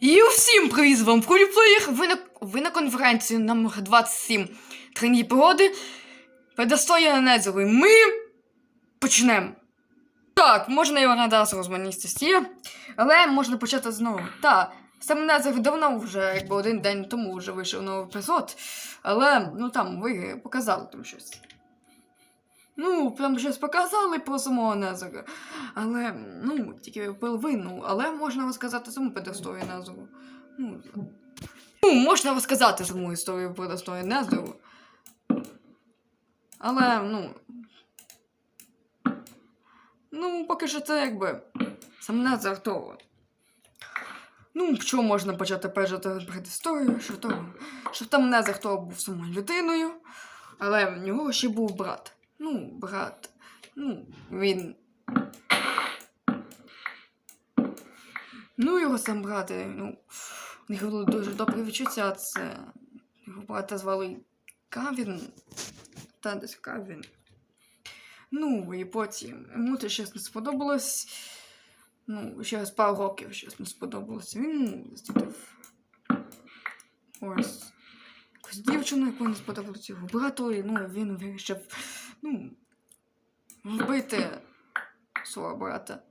І всім привіт з вами. Ви на, ви на конференції номер 27 Трені погоди. Предостоя Незовий. Ми почнемо. Так, можна його надати розманістості, але можна почати знову. Так, сам Незер давно вже, якби один день тому вже вийшов новий епізод, але ну там ви показали там щось. Ну, прям щось показали про самого Незера. Але, ну, тільки половину, але можна розказати саму предісторію Незеру. Ну, ну, можна розказати саму історію предісторії Незеру. Але, ну. Ну, поки що це якби. Сам Незер того. Ну, що можна почати пережити предісторію, що того. Що там Незер того був самою людиною, але в нього ще був брат. Ну, брат. Ну, він Ну, його сам брати, ну, у було дуже добре відчуття. Це його брата звали Кавін. Та десь Кавін. Ну, і потім йому це щось не сподобалось. Ну, через пару років щось не сподобалось. Він ну, зустрів ось дівчину, яку не сподобалось його брату, і ну, він вирішив ну, вбити свого брата.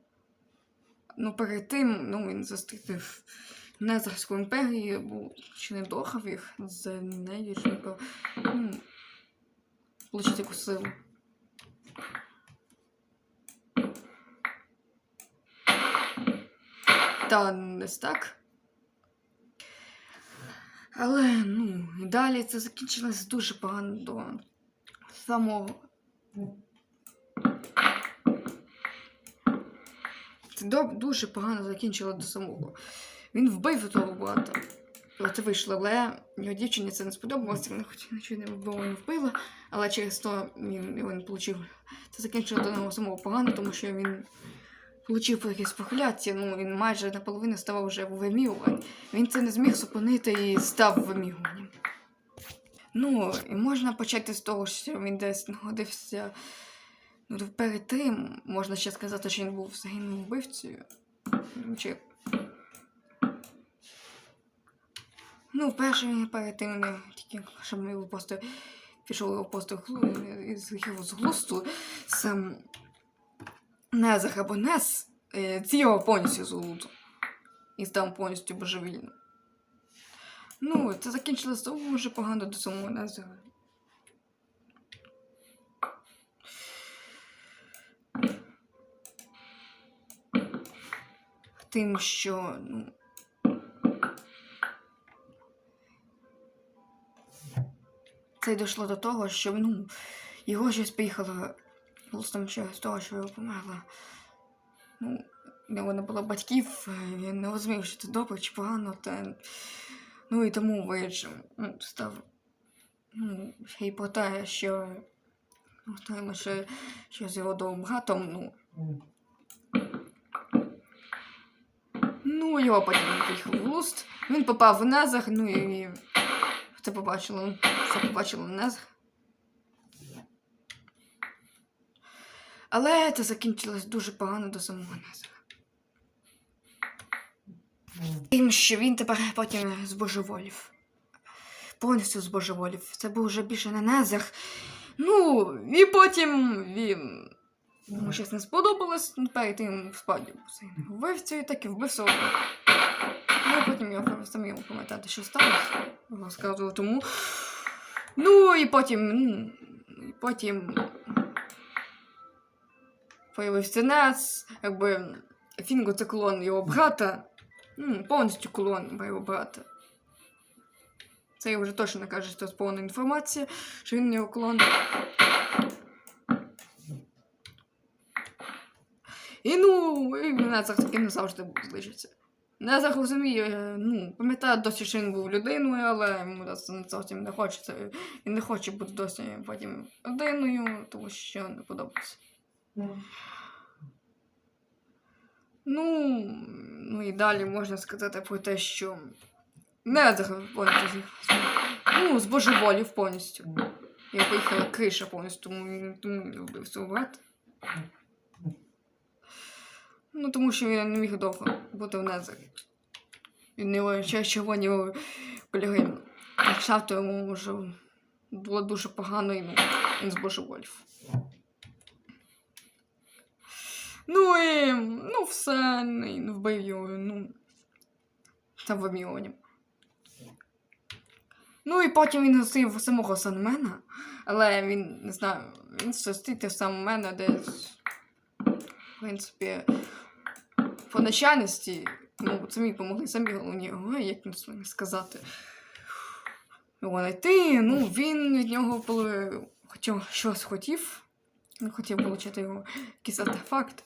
Ну, перед тим, ну, він зустрів Незерську імперію, був чи не їх з нею, не пев- ну, получити якусь силу. Та десь так. Але, ну, далі це закінчилось дуже погано до самого. Це дуже погано закінчило до самого. Він вбив того брата. Але Це вийшло, але його дівчині це не сподобалося, вона хоч нічого не вбила, вбила, але через то він його не отримав. Це закінчило до нього самого погано, тому що він отримав якесь прокляття, ну він майже наполовину ставав вже вимірюванням. Він це не зміг зупинити і став вимірюванням. Ну, і можна почати з того, що він десь знаходився. Ну, перед тим можна ще сказати, що він був загиблим вбивцею. Ну, Чи... Ну, перше він перед тим не тільки, щоб ми його просто пішов його просто з глусту, сам Незах або Нес е, ці повністю з. І став повністю божевільним. Ну, це закінчилося дуже погано до самого Незера. Тим, що, ну. Це й дійшло до того, що ну, його щось поїхало глустом через того, що його померла. Ну, в нього не було батьків, е, він не розумів, що це добре чи погано, та, ну і тому вирішив, ну, став. Ну, ще й про те, що. Ну, знаємо, що, що з його новим братом, ну. Ну, його потім поїхав в луст. Він попав в Незер, ну і це побачило, це побачило Незер. Але це закінчилось дуже погано до самого Незера. Тим, що він тепер потім збожеволів. Повністю збожеволів. Це був вже більше не Незер. Ну, і потім він. Йому щось не сподобалось, ну, перед тим справді вбивцю і так і вбив свого. Ну, потім я самому пам'ятати, що сталося. Розказував тому. Ну, і потім. Ну, і потім. Появився Нес, якби Фінго це клон його брата. Ну, повністю клон його брата. Це я вже точно кажу, що це повна інформація, що він його клон. І ну, і Незах таким завжди залишиться. Незах розуміє, ну, пам'ятає досі, що він був людиною, але йому це не зовсім не хочеться. Він не хоче бути досі потім людиною, тому що не подобається. Ну, ну і далі можна сказати про те, що повністю ну, збожеволів повністю. Я поїхала криша повністю, тому він тому він вбив свого брата. Ну, тому що він не міг довго бути в Незері. І в нього ще червоні кольори. Шафту йому вже було дуже погано, і він збожеволів. Ну і ну все, ну, вбив його, ну. Та в Аміоні. Ну і потім він зустрів самого Санмена, але він не знаю, він зустрів Санмена десь. В принципі, по начальності, ну, самі помогли самі головні герої, як не сказати. Його знайти, ну, він від нього коли хотів щось хотів. Хотів отримати його якийсь артефакт,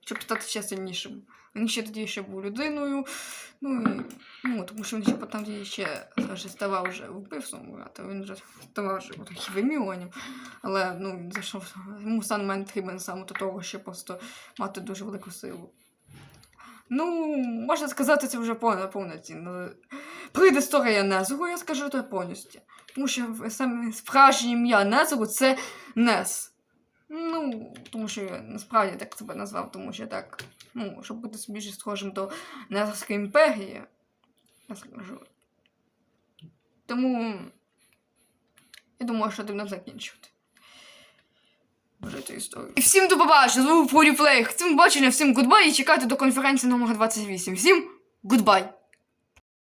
щоб стати ще сильнішим. Він ще тоді ще був людиною. Ну, і, ну тому що він ще потім ще вже ставав вже вбивцем, а він вже ставав вже хівеміонів. Але ну, зайшов, йому сам мен саме до того, щоб просто мати дуже велику силу. Ну, можна сказати, це вже повноцінно. Предісторія Незору, я скажу це повністю. Тому що саме справжнє ім'я Незору це Нес. Ну, тому що я насправді так себе назвав, тому що так, ну, щоб бути більш схожим до Незорської імперії. Я скажу. Тому я думаю, що будемо закінчувати. Вже цю історію. І всім до побачення, з вами був Поліплей. Всім побачення, всім гудбай і чекайте до конференції номер 28. Всім гудбай!